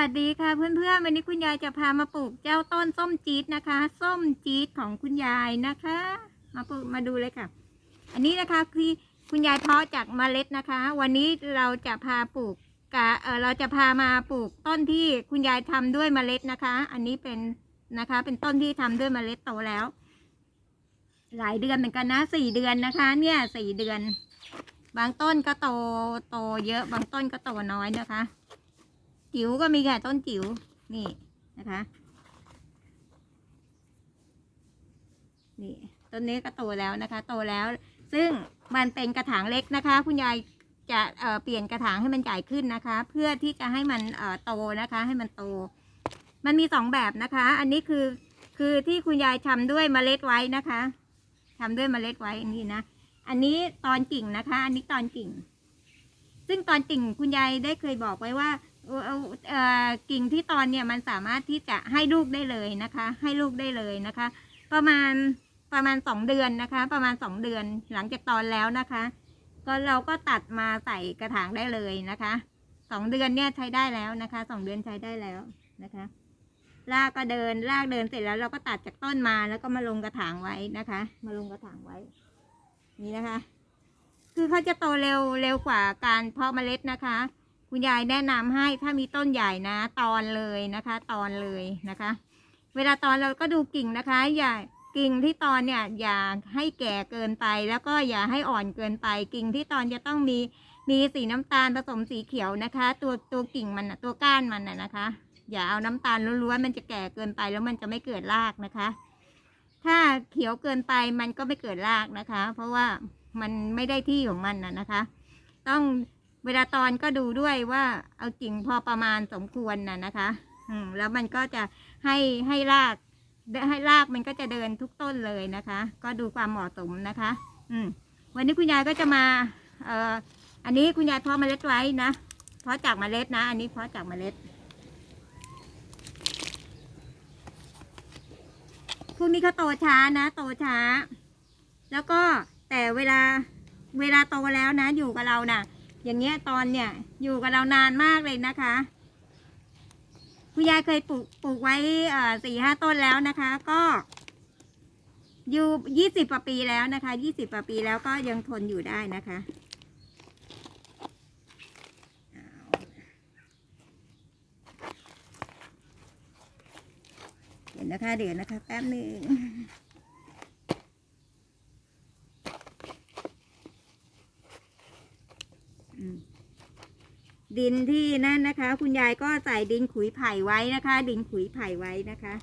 วัสดีค่ะเพื่อนๆ วันนี้คุณยายจะพามาปลูกเจ้าต้นส้มจี๊ดนะคะ ส้มจี๊ดของคุณยายนะคะ มาปลูกมาดูเลยค่ะ อันนี้นะคะคือคุณยายเพาะจากเมล็ดนะคะ วันนี้เราจะพาปลูกกะเออเราจะพามาปลูกต้นที่คุณยายทำด้วยเมล็ดนะคะ อันนี้เป็นนะคะ เป็นต้นที่ทำด้วยเมล็ดโตแล้ว หลายเดือนเหมือนกันนะสี่เดือนนะคะ เนี่ยสี่เดือน บางต้นก็โตโตเยอะบางต้นก็โตน้อยนะคะ จิ๋วก็มีค่ะต้นจิ๋วนี่นะคะ นี่ต้นนี้ก็โตแล้วนะคะ โตแล้ว ซึ่งมันเป็นกระถางเล็กนะคะ คุณยายจะเเปลี่ยนกระถางให้มันใหญ่ขึ้นนะคะ เพื่อที่จะให้มันโตนะคะ ให้มันโต มันมีสองแบบนะคะ อันนี้คือคือที่คุณยายทำด้วยเมล็ดไว้นะคะทำด้วยเมล็ดไว้อันนี้นะอันนี้ตอนกิ่งนะคะ อันนี้ตอนกิ่ง ซึ่งตอนกิ่งคุณยายได้เคยบอกไว้ว่า เอ่อกิ่งที่ตอนเนี่ยมันสามารถที่จะให้ลูกได้เลยนะคะ ให้ลูกได้เลยนะคะ ประมาณประมาณสองเดือนนะคะ ประมาณสองเดือนหลังจากตอนแล้วนะคะ ก็เราก็ตัดมาใส่กระถางได้เลยนะคะสองเดือนเนี่ยใช้ได้แล้วนะคะสองเดือนใช้ได้แล้วนะคะรากก็เดินรากเดินเสร็จแล้วเราก็ตัดจากต้นมาแล้วก็มาลงกระถางไว้นะคะ มาลงกระถางไว้ นี่นะคะ คือเขาจะโตเร็วเร็วกว่าการเพาะเมล็ดนะคะ คุณยายแนะนำให้ถ้ามีต้นใหญ่นะ ตอนเลยนะคะ ตอนเลยนะคะ เวลาตอนเราก็ดูกิ่งนะคะ อย่ากิ่งที่ตอนเนี่ยอย่าให้แก่เกินไป แล้วก็อย่าให้อ่อนเกินไป กิ่งที่ตอนจะต้องมีมีสีน้ำตาลผสมสีเขียวนะคะ ตัวตัวกิ่งมันตัวก้านมันนะคะ อย่าเอาน้ำตาลล้วนๆมันจะแก่เกินไปแล้วมันจะไม่เกิดรากนะคะ ถ้าเขียวเกินไปมันก็ไม่เกิดรากนะคะ เพราะว่ามันไม่ได้ที่ของมันนะนะคะ ต้อง เวลาตอนก็ดูด้วยว่าเอากิ่งพอประมาณสมควรน่ะนะคะ อืมแล้วมันก็จะให้ให้รากให้รากมันก็จะเดินทุกต้นเลยนะคะ ก็ดูความเหมาะสมนะคะ อืมวันนี้คุณยายก็จะมา เอ่ออันนี้คุณยายเพาะเมล็ดไว้นะเพาะจากเมล็ดนะ อันนี้เพาะจากเมล็ดพวกนี้เขาโตช้านะ โตช้า แล้วก็แต่เวลาเวลาโตแล้วนะอยู่กับเรานะ่ะ อย่างเงี้ยตอนเนี่ยอยู่กับเรานานมากเลยนะคะคุณยายเคยปลูกปลูกไว้สี่ห้าต้นแล้วนะคะ ก็ อยู่ยี่สิบกว่าปีแล้วนะคะยี่สิบกว่าปีแล้วก็ยังทนอยู่ได้นะคะเดี๋ยวนะคะเดี๋ยวนะคะแป๊บหนึ่ง อืม ดินที่นั่นนะคะ คุณยายก็ใส่ดินขุยไผ่ไว้นะคะ ดินขุยไผ่ไว้นะคะ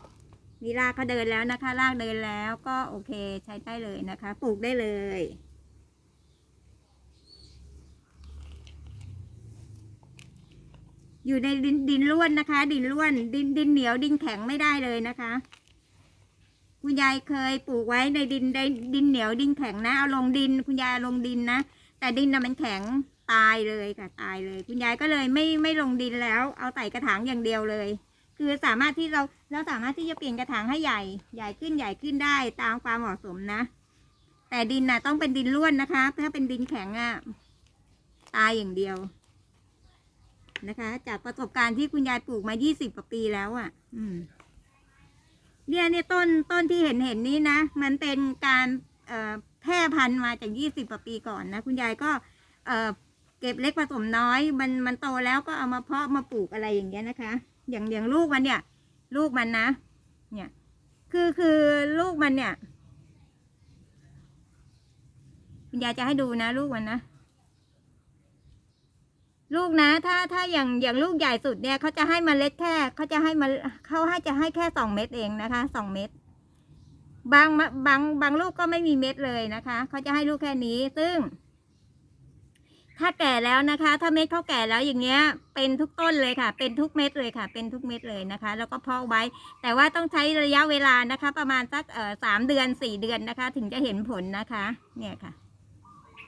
นี่รากก็เดินแล้วนะคะ รากเดินแล้วก็โอเคใช้ได้เลยนะคะ ปลูกได้เลย อยู่ในดินดินร่วนนะคะ ดินร่วน ดินดินเหนียวดินแข็งไม่ได้เลยนะคะ คุณยายเคยปลูกไว้ในดินในดินเหนียวดินแข็งนะเอาลงดิน คุณยายลงดินนะแต่ดินน่ะมันแข็ง ตายเลยค่ะตายเลย คุณยายก็เลยไม่ไม่ลงดินแล้ว เอาใส่กระถางอย่างเดียวเลย คือสามารถที่เราเราสามารถที่จะเปลี่ยนกระถางให้ใหญ่ ใหญ่ขึ้นใหญ่ขึ้นได้ตามความเหมาะสมนะ แต่ดินน่ะต้องเป็นดินร่วนนะคะ ถ้าเป็นดินแข็งอะตายอย่างเดียวนะคะ จากประสบการณ์ที่คุณยายปลูกมา 20 กว่าปีแล้วอะ อืม เนี่ยเนี่ยต้นต้นที่เห็นเห็นนี้นะ มันเป็นการแพร่พันธุ์มาจาก 20 กว่าปีก่อนนะ คุณยายก็ เอ่อ เก็บเล็กผสมน้อย มันมันโตแล้วก็เอามาเพาะมาปลูกอะไรอย่างเงี้ยนะคะ อย่างอย่างลูกมันเนี่ย ลูกมันนะ เนี่ย คือคือลูกมันเนี่ยคุณยายจะให้ดูนะลูกมันนะลูกนะ ถ้าถ้าอย่างอย่างลูกใหญ่สุดเนี่ยเขาจะให้มเมล็ดแค่เขาจะให้มาเขาให้จะให้แค่สองเม็ดเองนะคะสองเม็ดบางมะบางบางลูกก็ไม่มีเม็ดเลยนะคะเขาจะให้ลูกแค่นี้ซึ่ง ถ้าแก่แล้วนะคะ ถ้าเม็ดเขาแก่แล้วอย่างเงี้ย เป็นทุกต้นเลยค่ะ เป็นทุกเม็ดเลยค่ะ เป็นทุกเม็ดเลยนะคะ แล้วก็เพาะไว้ แต่ว่าต้องใช้ระยะเวลานะคะ ประมาณสักเอ่อสามเดือนสี่เดือนนะคะ ถึงจะเห็นผลนะคะ เนี่ยค่ะ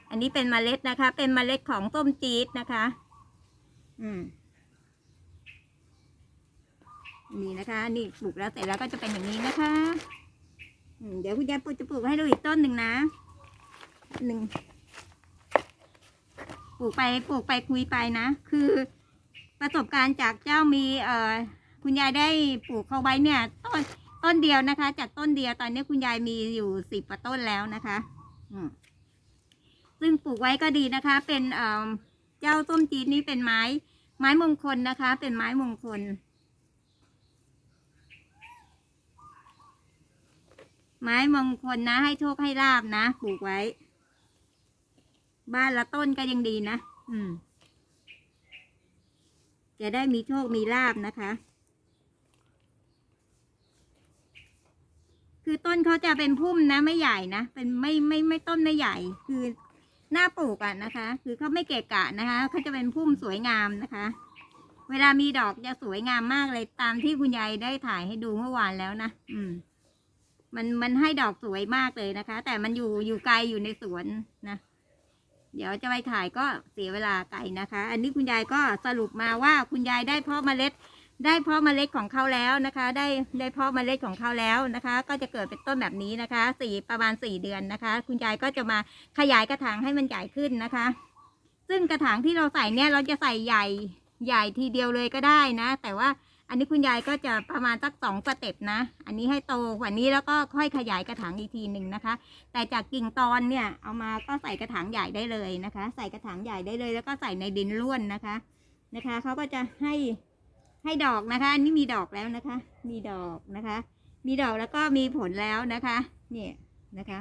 อันนี้เป็นเมล็ดนะคะ เป็นเมล็ดของส้มจี๊ดนะคะ อืมนี่นะคะ นี่ปลูกแล้วเสร็จแล้วก็จะเป็นอย่างนี้นะคะ เดี๋ยวคุณยายปลูกจะปลูกให้ดูอีกต้นหนึ่งนะหนึ่ง ปลูกไปปลูกไปคุยไปนะ คือประสบการณ์จากเจ้ามีเอ่อคุณยายได้ปลูกเขาไว้เนี่ยต้นต้นเดียวนะคะ จากต้นเดียวตอนนี้คุณยายมีอยู่สิบกว่าต้นแล้วนะคะซึ่งปลูกไว้ก็ดีนะคะ เป็นเอ่อเจ้าส้มจีนนี่เป็นไม้ ไม้มงคลนะคะ เป็นไม้มงคล ไม้มงคลนะ ให้โชคให้ลาบนะปลูกไว้ บ้านละต้นก็ยังดีนะ อืม จะได้มีโชค มีลาบนะคะ คือต้นเขาจะเป็นพุ่มนะ ไม่ใหญ่นะ เป็นไม่ไม่ไม่ต้นไม่ใหญ่ คือหน้าปลูกอะนะคะ คือเขาไม่เกะกะนะคะ เขาจะเป็นพุ่มสวยงามนะคะ เวลามีดอกจะสวยงามมากเลยตามที่คุณยายได้ถ่ายให้ดูเมื่อวานแล้วนะ อืม มันมันให้ดอกสวยมากเลยนะคะ แต่มันอยู่อยู่ไกลอยู่ในสวนนะ เดี๋ยวจะไปถ่ายก็เสียเวลาไกลนะคะ อันนี้คุณยายก็สรุปมาว่าคุณยายได้เพาะเมล็ด ได้เพาะเมล็ดของเขาแล้วนะคะ ได้ได้เพาะเมล็ดของเขาแล้วนะคะ ก็จะเกิดเป็นต้นแบบนี้นะคะสี่ประมาณสี่เดือนนะคะ คุณยายก็จะมาขยายกระถางให้มันใหญ่ขึ้นนะคะ ซึ่งกระถางที่เราใส่เนี่ยเราจะใส่ใหญ่ใหญ่ทีเดียวเลยก็ได้นะ แต่ว่า อันนี้คุณยายก็จะประมาณสักสองสเต็ปนะ อันนี้ให้โตกว่านี้แล้วก็ค่อยขยายกระถางอีกทีหนึ่งนะคะ แต่จากกิ่งตอนเนี่ยเอามาก็ใส่กระถางใหญ่ได้เลยนะคะ ใส่กระถางใหญ่ได้เลย แล้วก็ใส่ในดินร่วนนะคะ นะคะเขาก็จะให้ให้ดอกนะคะ อันนี้มีดอกแล้วนะคะ มีดอกนะคะ มีดอกแล้วก็มีผลแล้วนะคะเนี่ยนะคะ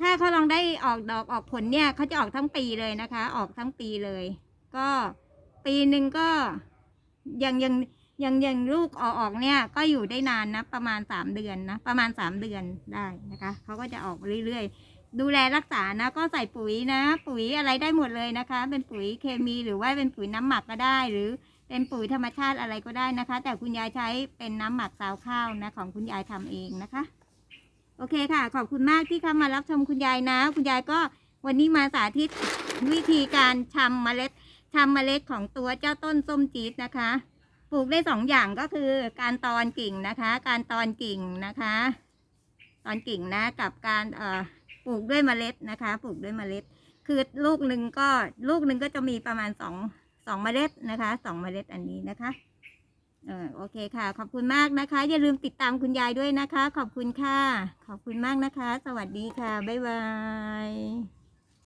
ถ้าเขาลองได้ออกดอกออกผลเนี่ยเขาจะออกทั้งปีเลยนะคะ ออกทั้งปีเลย ก็ปีหนึ่งก็ ยังยังยังยังลูกออกออกเนี่ย ก็อยู่ได้นานนะ ประมาณสามเดือนนะ ประมาณสามเดือนได้นะคะเขาก็จะออกเรื่อยๆ ดูแลรักษานะ ก็ใส่ปุ๋ยนะ ปุ๋ยอะไรได้หมดเลยนะคะ เป็นปุ๋ยเคมีหรือว่าเป็นปุ๋ยน้ำหมักก็ได้ หรือเป็นปุ๋ยธรรมชาติอะไรก็ได้นะคะ แต่คุณยายใช้เป็นน้ำหมักซาวข้าวนะของคุณยายทำเองนะคะ โอเคค่ะ ขอบคุณมากที่เข้ามารับชมคุณยายนะ คุณยายก็วันนี้มาสาธิตวิธีการชำเมล็ด ชำเมล็ดของตัวเจ้าต้นส้มจี๊ดนะคะ ปลูกได้สองอย่างก็คือการตอนกิ่งนะคะ การตอนกิ่งนะคะ ตอนกิ่งนะกับการเอ่อปลูกด้วยเมล็ดนะคะ ปลูกด้วยเมล็ด คือลูกหนึ่งก็ลูกหนึ่งก็จะมีประมาณสองสองเมล็ดนะคะสองเมล็ดอันนี้นะคะเออโอเคค่ะ ขอบคุณมากนะคะ อย่าลืมติดตามคุณยายด้วยนะคะ ขอบคุณค่ะ ขอบคุณมากนะคะ สวัสดีค่ะ บ๊ายบาย